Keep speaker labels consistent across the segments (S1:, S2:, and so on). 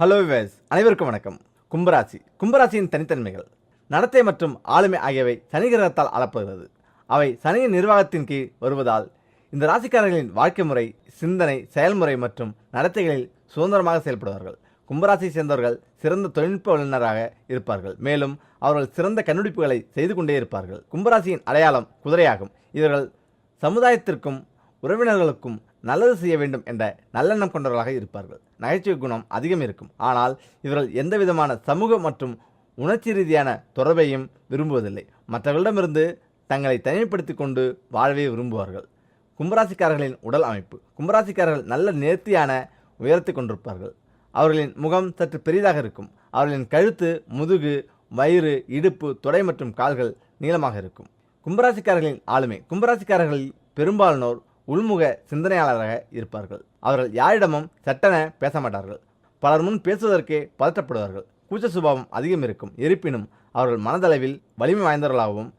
S1: Hello wives அனைவருக்கும் வணக்கம். கும்பராசி. கும்பராசியின் தனித்தன்மைகள். நடத்தை மற்றும் ஆளுமை ஆகியவை சனி கிரகத்தால் அளப்படுகிறது அவை சனியின் நிர்வாகத்தின் கீழ் வருவதால் இந்த ராசிக்காரர்களின் வாழ்க்கை முறை சிந்தனை செயல்முறை மற்றும் நடத்தைகளில் சுதந்திரமாக செயல்படுவார்கள். கும்பராசியை சேர்ந்தவர்கள் சிறந்த தொழில்நுட்ப வல்லுநராக இருப்பார்கள். மேலும் அவர்கள் சிறந்த கண்டுபிடிப்புகளை செய்து கொண்டே இருப்பார்கள். கும்பராசியின் அடையாளம் குதிரையாகும். இவர்கள் சமுதாயத்திற்கும் உறவினர்களுக்கும் நல்லது செய்ய வேண்டும் என்ற நல்லெண்ணம் கொண்டவர்களாக இருப்பார்கள். நகைச்சுவை குணம் அதிகம் இருக்கும். ஆனால் இவர்கள் எந்த விதமான சமூக மற்றும் உணர்ச்சி ரீதியான தொடர்பையும் விரும்புவதில்லை. மற்றவர்களிடமிருந்து தங்களை தனிமைப்படுத்தி கொண்டு வாழவே விரும்புவார்கள். கும்பராசிக்காரர்களின் உடல் அமைப்பு. கும்பராசிக்காரர்கள் நல்ல நேர்த்தியான உயரத்தை கொண்டிருப்பார்கள். அவர்களின் முகம் சற்று பெரிதாக இருக்கும். அவர்களின் கழுத்து முதுகு வயிறு இடுப்பு தொடை மற்றும் கால்கள் நீளமாக இருக்கும். கும்பராசிக்காரர்களின் ஆளுமை. கும்பராசிக்காரர்களில் பெரும்பாலானோர் உள்முக சிந்தனையாளராக இருப்பார்கள். அவர்கள் யாரிடமும் சட்டென பேச மாட்டார்கள் பலர் முன் பேசுவதற்கே பதற்றப்படுவார்கள். கூச்ச சுபாவம் அதிகம் இருக்கும். இருப்பினும் அவர்கள் மனதளவில் வலிமை வாய்ந்தவர்களாகவும்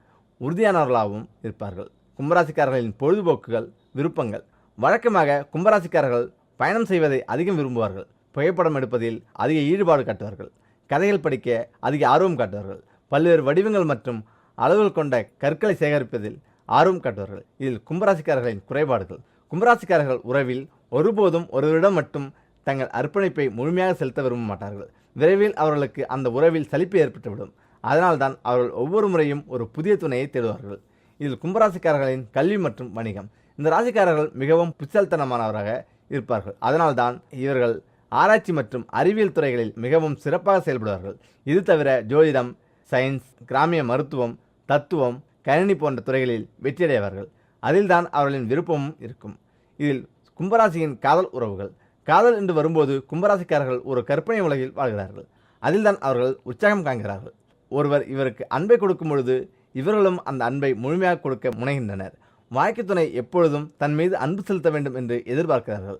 S1: உறுதியானவர்களாகவும் இருப்பார்கள். கும்பராசிக்காரர்களின் பொழுதுபோக்குகள் விருப்பங்கள். வழக்கமாக கும்பராசிக்காரர்கள் பயணம் செய்வதை அதிகம் விரும்புவார்கள். புகைப்படம் எடுப்பதில் அதிக ஈடுபாடு காட்டுவார்கள். கதைகள் படிக்க அதிக ஆர்வம் காட்டுவார்கள். பல்வேறு வடிவங்கள் மற்றும் அளவுகள் கொண்ட கற்களை சேகரிப்பதில் ஆர்வம் காட்டுவார்கள். இதில் கும்பராசிக்காரர்களின் குறைபாடுகள். கும்பராசிக்காரர்கள் உறவில் ஒருபோதும் ஒருவரிடம் மட்டும் தங்கள் அர்ப்பணிப்பை முழுமையாக செலுத்த விரும்ப மாட்டார்கள். விரைவில் அவர்களுக்கு அந்த உறவில் சலிப்பு ஏற்பட்டுவிடும். அதனால்தான் அவர்கள் ஒவ்வொரு முறையும் ஒரு புதிய துணையை தேடுவார்கள். இதில் கும்பராசிக்காரர்களின் கல்வி மற்றும் வணிகம். இந்த ராசிக்காரர்கள் மிகவும் புச்சல்தனமானவராக இருப்பார்கள். அதனால்தான் இவர்கள் ஆராய்ச்சி மற்றும் அறிவியல் துறைகளில் மிகவும் சிறப்பாக செயல்படுவார்கள். இது தவிர ஜோதிடம் சயின்ஸ் கிராமிய மருத்துவம் தத்துவம் கணினி போன்ற துறைகளில் வெற்றியடைவார்கள் அதில்தான் அவர்களின் விருப்பமும் இருக்கும். இதில் கும்பராசியின் காதல் உறவுகள். காதல் என்று வரும்போது கும்பராசிக்காரர்கள் ஒரு கற்பனை உலகில் வாழ்கிறார்கள். அதில்தான் அவர்கள் உற்சாகம் காண்கிறார்கள். ஒருவர் இவருக்கு அன்பை கொடுக்கும் பொழுது இவர்களும் அந்த அன்பை முழுமையாக கொடுக்க முனைகின்றனர். வாழ்க்கை துணை எப்பொழுதும் தன் மீது அன்பு செலுத்த வேண்டும் என்று எதிர்பார்க்கிறார்கள்.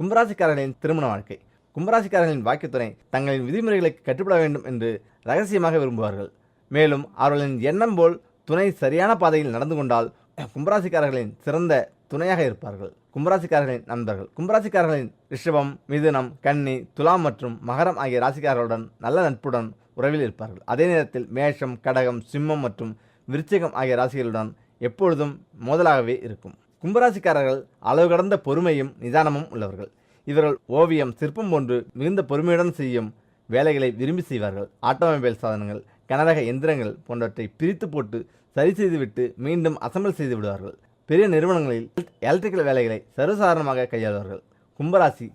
S1: கும்பராசிக்காரர்களின் திருமண வாழ்க்கை. கும்பராசிக்காரர்களின் வாழ்க்கை தங்களின் விதிமுறைகளுக்கு கட்டுப்பட வேண்டும் என்று ரகசியமாக விரும்புவார்கள். மேலும் அவர்களின் எண்ணம் போல் துணை சரியான பாதையில் நடந்து கொண்டால் கும்பராசிக்காரர்களின் சிறந்த துணையாக இருப்பார்கள். கும்பராசிக்காரர்களின் நண்பர்கள். கும்பராசிக்காரர்களின் ரிஷபம் மிதுனம் கன்னி துலாம் மற்றும் மகரம் ஆகிய ராசிக்காரர்களுடன் நல்ல நட்புடன் உறவில் இருப்பார்கள். அதே நேரத்தில் மேஷம் கடகம் சிம்மம் மற்றும் விருச்சிகம் ஆகிய ராசிகளுடன் எப்பொழுதும் மோதலாகவே இருக்கும். கும்பராசிக்காரர்கள் அளவு கடந்த பொறுமையும் நிதானமும் உள்ளவர்கள். இவர்கள் ஓவியம் சிற்பம் போன்று மிகுந்த பொறுமையுடன் செய்யும் வேலைகளை விரும்பி செய்வார்கள். ஆட்டோமொபைல் சாதனங்கள் கனரக எந்திரங்கள் போன்றவற்றை பிரித்து போட்டு சரி செய்துவிட்டு மீண்டும் அசம்பிள் செய்து விடுவார்கள். பெரிய நிறுவனங்களில் எலக்ட்ரிக்கல் வேலைகளை சர்வசாதாரணமாக கையாளுவார்கள். கும்பராசி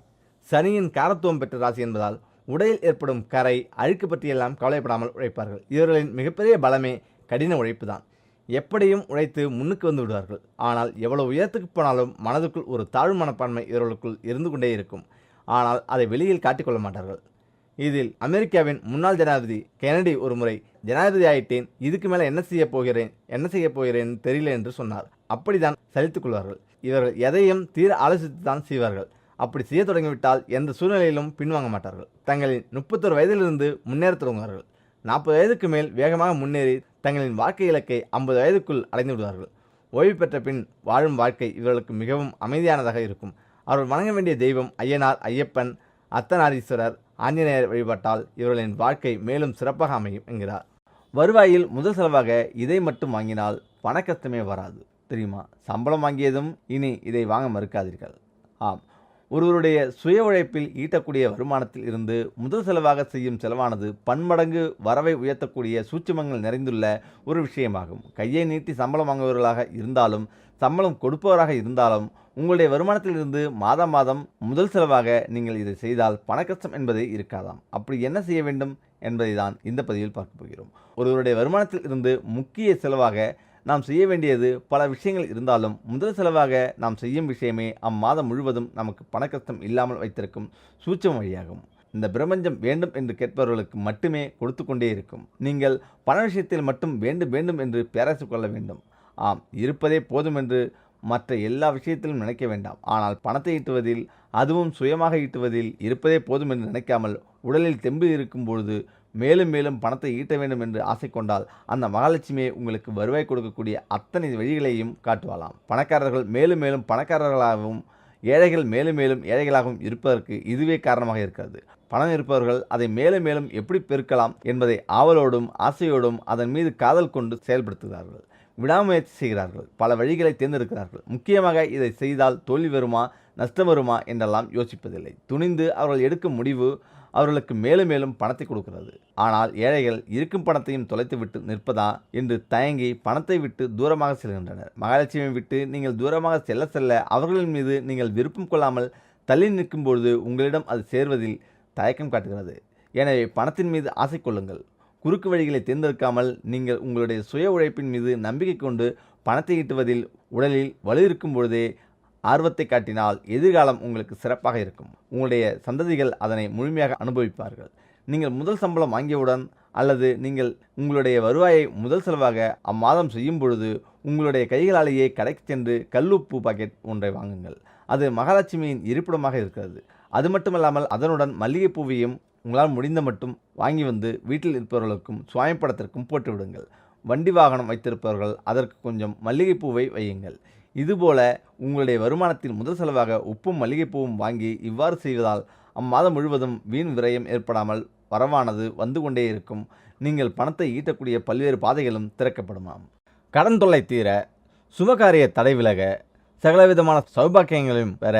S1: சனியின் காரத்துவம் பெற்ற ராசி என்பதால் உடையில் ஏற்படும் கரை அழுக்கு பற்றியெல்லாம் கவலைப்படாமல் உழைப்பார்கள். இவர்களின் மிகப்பெரிய பலமே கடின உழைப்பு தான் எப்படியும் உழைத்து முன்னுக்கு வந்து விடுவார்கள். ஆனால் எவ்வளவு உயரத்துக்கு போனாலும் மனதுக்குள் ஒரு தாழ்வு மனப்பான்மை இவர்களுக்குள் இருந்து கொண்டே இருக்கும். ஆனால் அதை வெளியில் காட்டிக்கொள்ள மாட்டார்கள். இதில் அமெரிக்காவின் முன்னாள் ஜனாதிபதி கெனடி ஒரு முறை ஜனாதிபதி ஆயிட்டேன் இதுக்கு மேலே என்ன செய்ய போகிறேன் என்ன செய்ய போகிறேன் தெரியல என்று சொன்னார். அப்படிதான் சலித்துக் கொள்வார்கள். இவர்கள் எதையும் தீர ஆலோசித்து தான் செய்வார்கள். அப்படி செய்ய தொடங்கிவிட்டால் எந்த சூழ்நிலையிலும் பின்வாங்க மாட்டார்கள். தங்களின் முப்பத்தொரு வயதிலிருந்து முன்னேற தொடங்குவார்கள். நாற்பது வயதுக்கு மேல் வேகமாக முன்னேறி தங்களின் வாழ்க்கை இலக்கை ஐம்பது வயதுக்குள் அடைந்து விடுவார்கள். ஓய்வு பெற்ற பின் வாழும் வாழ்க்கை இவர்களுக்கு மிகவும் அமைதியானதாக இருக்கும். அவர்கள் வணங்க வேண்டிய தெய்வம் ஐயனார் ஐயப்பன் அர்த்தநாரீஸ்வரர் ஆஞ்சநேயர் வழிபட்டால் இவர்களின் வாழ்க்கை மேலும் சிறப்பாக அமையும் என்கிறார். வருவாயில் முதல் செலவாக இதை மட்டும் வாங்கினால் பண கஷ்டமே வராது தெரியுமா? சம்பளம் வாங்கியதும் இனி இதை வாங்க மறுக்காதீர்கள். ஆம் ஒருவருடைய சுய உழைப்பில் ஈட்டக்கூடிய வருமானத்தில் இருந்து முதல் செலவாக செய்யும் செலவானது பன்மடங்கு வரவை உயர்த்தக்கூடிய சூட்சமங்கள் நிறைந்துள்ள ஒரு விஷயமாகும். கையை நீட்டி சம்பளம் வாங்குபவர்களாக இருந்தாலும் சம்பளம் கொடுப்பவராக இருந்தாலும் உங்களுடைய வருமானத்திலிருந்து மாதம் மாதம் முதல் செலவாக நீங்கள் இதை செய்தால் பணக்கஷ்டம் என்பதே இருக்காதாம். அப்படி என்ன செய்ய வேண்டும் என்பதை தான் இந்த பதிவில் பார்க்க போகிறோம். ஒருவருடைய வருமானத்தில் இருந்து முக்கிய செலவாக நாம் செய்ய வேண்டியது பல விஷயங்கள் இருந்தாலும் முதல் செலவாக நாம் செய்யும் விஷயமே அம்மாதம் முழுவதும் நமக்கு பணக்கஷ்டம் இல்லாமல் வைத்திருக்கும் சூட்சம் வழியாகும். இந்த பிரபஞ்சம் வேண்டும் என்று கேட்பவர்களுக்கு மட்டுமே கொடுத்து கொண்டே இருக்கும். நீங்கள் பண விஷயத்தில் மட்டும் வேண்டும் வேண்டும் என்று பேராசை கொள்ள வேண்டும். ஆம் இருப்பதே போதும் என்று மற்ற எல்லா விஷயத்திலும் நினைக்க வேண்டாம். ஆனால் பணத்தை ஈட்டுவதில் அதுவும் சுயமாக ஈட்டுவதில் இருப்பதே போதும் என்று நினைக்காமல் உடலில் தெம்பு இருக்கும் பொழுது மேலும் மேலும் பணத்தை ஈட்ட வேண்டும் என்று ஆசை கொண்டால் அந்த மகாலட்சுமியை உங்களுக்கு வருவாய் கொடுக்கக்கூடிய அத்தனை வழிகளையும் காட்டுவாளாம். பணக்காரர்கள் மேலும் மேலும் பணக்காரர்களாகவும் ஏழைகள் மேலும் மேலும் ஏழைகளாகவும் இருப்பதற்கு இதுவே காரணமாக இருக்கிறது. பணம் இருப்பவர்கள் அதை மேலும் மேலும் எப்படி பெருக்கலாம் என்பதை ஆவலோடும் ஆசையோடும் அதன் மீது காதல் கொண்டு செயல்படுத்துகிறார்கள். விடாமுயற்சி செய்கிறார்கள். பல வழிகளை தேர்ந்தெடுக்கிறார்கள். முக்கியமாக இதை செய்தால் தோல்வி வருமா நஷ்டம் வருமா என்றெல்லாம் யோசிப்பதில்லை. துணிந்து அவர்கள் எடுக்கும் முடிவு அவர்களுக்கு மேலும் மேலும் பணத்தை கொடுக்கிறது. ஆனால் ஏழைகள் இருக்கும் பணத்தையும் தொலைத்துவிட்டு நிற்பதா என்று தயங்கி பணத்தை விட்டு தூரமாக செல்கின்றனர். மகாலட்சுமியை விட்டு நீங்கள் தூரமாக செல்ல செல்ல அவர்களின் மீது நீங்கள் விருப்பம் கொள்ளாமல் தள்ளி நிற்கும்பொழுது உங்களிடம் அது சேர்வதில் தயக்கம் காட்டுகிறது. எனவே பணத்தின் மீது ஆசை கொள்ளுங்கள். குறுக்கு வழிகளை தேர்ந்தெடுக்காமல் நீங்கள் உங்களுடைய சுய உழைப்பின் மீது நம்பிக்கை கொண்டு பணத்தை ஈட்டுவதில் உடலில் வலு இருக்கும் பொழுதே ஆர்வத்தை காட்டினால் எதிர்காலம் உங்களுக்கு சிறப்பாக இருக்கும். உங்களுடைய சந்ததிகள் அதனை முழுமையாக அனுபவிப்பார்கள். நீங்கள் முதல் சம்பளம் வாங்கியவுடன் அல்லது நீங்கள் உங்களுடைய வருவாயை முதல் செலவாக அம்மாதம் செய்யும் பொழுது உங்களுடைய கைகளாலேயே கடைக்கு சென்று கல்லுப்பு பாக்கெட் ஒன்றை வாங்குங்கள். அது மகாலட்சுமியின் இருப்பிடமாக இருக்கிறது. அது மட்டுமல்லாமல் அதனுடன் மல்லிகைப்பூவையும் உங்களால் முடிந்த மட்டும் வாங்கி வந்து வீட்டில் இருப்பவர்களுக்கும் சுவாயப்படத்திற்கும் போட்டுவிடுங்கள். வண்டி வாகனம் வைத்திருப்பவர்கள் அதற்கு கொஞ்சம் மல்லிகைப்பூவை வையுங்கள். இதுபோல உங்களுடைய வருமானத்தில் முதல் செலவாக உப்பும் மல்லிகைப்பூவும் வாங்கி இவ்வாறு செய்வதால் அம்மாதம் முழுவதும் வீண் விரயம் ஏற்படாமல் வரவானது வந்து கொண்டே இருக்கும். நீங்கள் பணத்தை ஈட்டக்கூடிய பல்வேறு பாதைகளும் திறக்கப்படுமாம். கடன் தொல்லை தீர சுபகாரிய தடை விலக சகலவிதமான சௌபாக்கியங்களையும் பெற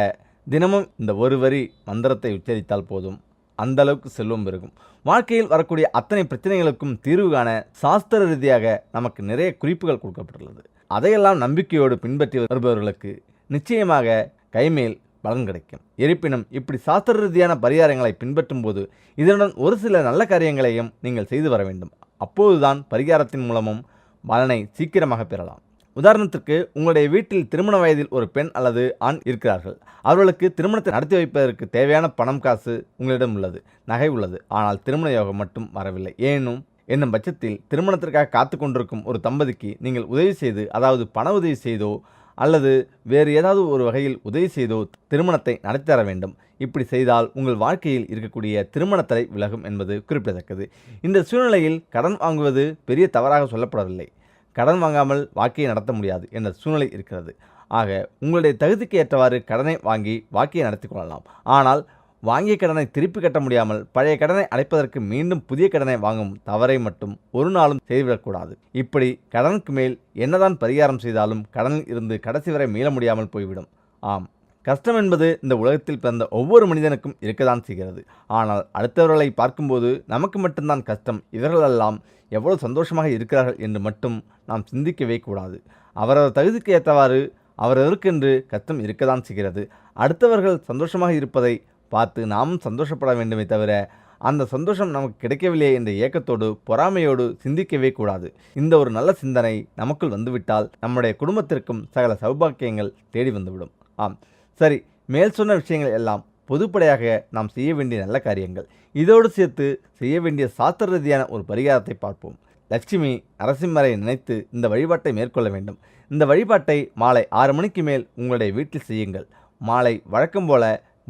S1: தினமும் இந்த ஒரு வரி மந்திரத்தை உச்சரித்தால் போதும். அந்த அளவுக்கு செல்வம் பெருகும். வாழ்க்கையில் வரக்கூடிய அத்தனை பிரச்சனைகளுக்கும் தீர்வு காண சாஸ்திர ரீதியாக நமக்கு நிறைய குறிப்புகள் கொடுக்கப்பட்டுள்ளது. அதையெல்லாம் நம்பிக்கையோடு பின்பற்றி வருபவர்களுக்கு நிச்சயமாக கைமேல் பலன் கிடைக்கும். இருப்பினும் இப்படி சாஸ்திர ரீதியான பரிகாரங்களை பின்பற்றும் போது இதனுடன் ஒரு சில நல்ல காரியங்களையும் நீங்கள் செய்து வர வேண்டும். அப்போதுதான் பரிகாரத்தின் மூலமும் பலனை சீக்கிரமாக பெறலாம். உதாரணத்திற்கு உங்களுடைய வீட்டில் திருமண வயதில் ஒரு பெண் அல்லது ஆண் இருக்கிறார்கள். அவர்களுக்கு திருமணத்தை நடத்தி வைப்பதற்கு தேவையான பணம் காசு உங்களிடம் உள்ளது நகை உள்ளது. ஆனால் திருமண யோகம் மட்டும் வரவில்லை. ஏனும் என்னும் பட்சத்தில் திருமணத்திற்காக காத்து கொண்டிருக்கும் ஒரு தம்பதிக்கு நீங்கள் உதவி செய்து அதாவது பண உதவி செய்தோ அல்லது வேறு ஏதாவது ஒரு வகையில் உதவி செய்தோ திருமணத்தை நடத்தி தர வேண்டும். இப்படி செய்தால் உங்கள் வாழ்க்கையில் இருக்கக்கூடிய திருமணத்தடை விலகும் என்பது குறிப்பிடத்தக்கது. இந்த சூழ்நிலையில் கடன் வாங்குவது பெரிய தவறாக சொல்லப்படவில்லை. கடன் வாங்காமல் வாழ்க்கையை நடத்த முடியாது என்ற சூழ்நிலை இருக்கிறது. ஆக உங்களுடைய தகுதிக்கு ஏற்றவாறு கடனை வாங்கி வாழ்க்கையை நடத்தி கொள்ளலாம். ஆனால் வாங்கிய கடனை திருப்பி கட்ட முடியாமல் பழைய கடனை அடைப்பதற்கு மீண்டும் புதிய கடனை வாங்கும் தவறை மட்டும் ஒரு நாளும் செய்துவிடக்கூடாது இப்படி கடனுக்கு மேல் என்னதான் பரிகாரம் செய்தாலும் கடனில் இருந்து கடைசி வரை மீள முடியாமல் போய்விடும். ஆம். கஷ்டம் என்பது இந்த உலகத்தில் பிறந்த ஒவ்வொரு மனிதனுக்கும் இருக்கதான் செய்கிறது. ஆனால் அடுத்தவர்களை பார்க்கும்போது நமக்கு மட்டும்தான் கஷ்டம். இவர்களெல்லாம் எவ்வளவு சந்தோஷமாக இருக்கிறார்கள் என்று மட்டும் நாம் சிந்திக்கவே கூடாது. அவரவர் தகுதிக்கு ஏற்றவாறு அவரவருக்கென்று கஷ்டம் இருக்கதான் செய்கிறது. அடுத்தவர்கள் சந்தோஷமாக இருப்பதை பார்த்து நாமும் சந்தோஷப்பட வேண்டுமே தவிர அந்த சந்தோஷம் நமக்கு கிடைக்கவில்லையே என்ற ஏக்கத்தோடு பொறாமையோடு சிந்திக்கவே கூடாது. இந்த ஒரு நல்ல சிந்தனை நமக்குள் வந்துவிட்டால் நம்முடைய குடும்பத்திற்கும் சகல சௌபாக்கியங்கள் தேடி வந்துவிடும். ஆம். சரி மேல் சொன்ன விஷயங்கள் எல்லாம் பொதுப்படையாக நாம் செய்ய வேண்டிய நல்ல காரியங்கள். இதோடு சேர்த்து செய்ய வேண்டிய சாஸ்திர ரீதியான ஒரு பரிகாரத்தை பார்ப்போம். லட்சுமி நரசிம்மரை நினைத்து இந்த வழிபாட்டை மேற்கொள்ள வேண்டும். இந்த வழிபாட்டை மாலை ஆறு மணிக்கு மேல் உங்களுடைய வீட்டில் செய்யுங்கள். மாலை வழக்கம் போல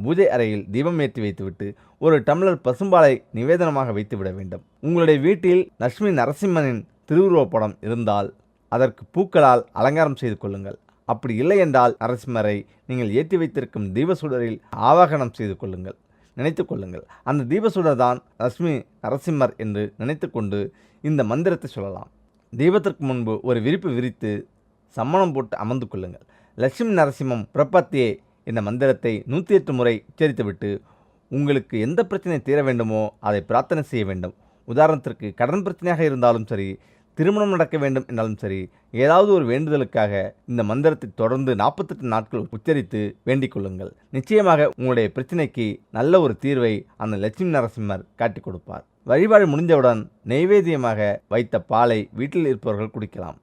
S1: பூஜை அறையில் தீபம் ஏற்றி வைத்துவிட்டு ஒரு டம்ளர் பசும்பாலை நிவேதனமாக வைத்துவிட வேண்டும். உங்களுடைய வீட்டில் லட்சுமி நரசிம்மனின் திருவுருவப்படம் இருந்தால் அதற்கு பூக்களால் அலங்காரம் செய்து கொள்ளுங்கள். அப்படி இல்லை என்றால் நரசிம்மரை நீங்கள் ஏற்றி வைத்திருக்கும் தீபசுடரில் ஆவாகனம் செய்து கொள்ளுங்கள். நினைத்து கொள்ளுங்கள். அந்த தீபசுடர் தான் லக்ஷ்மி நரசிம்மர் என்று நினைத்து கொண்டு இந்த மந்திரத்தை சொல்லலாம். தீபத்திற்கு முன்பு ஒரு விரிப்பு விரித்து சம்மணம் போட்டு அமர்ந்து கொள்ளுங்கள். லட்சுமி நரசிம்மம் பிரபத்தியே இந்த மந்திரத்தை நூற்றி எட்டு முறை உச்சரித்துவிட்டு உங்களுக்கு எந்த பிரச்சனை தீர வேண்டுமோ அதை பிரார்த்தனை செய்ய வேண்டும். உதாரணத்திற்கு கடன் பிரச்சனையாக இருந்தாலும் சரி திருமணம் நடக்க வேண்டும் என்றாலும் சரி ஏதாவது ஒரு வேண்டுதலுக்காக இந்த மந்திரத்தை தொடர்ந்து நாற்பத்தெட்டு நாட்கள் உச்சரித்து வேண்டிக் கொள்ளுங்கள். நிச்சயமாக உங்களுடைய பிரச்சனைக்கு நல்ல ஒரு தீர்வை அந்த லட்சுமி நரசிம்மர் காட்டிக் கொடுப்பார். வழிபாடு முடிந்தவுடன் நெய்வேத்தியமாக வைத்த பாலை வீட்டில் இருப்பவர்கள் குடிக்கலாம்.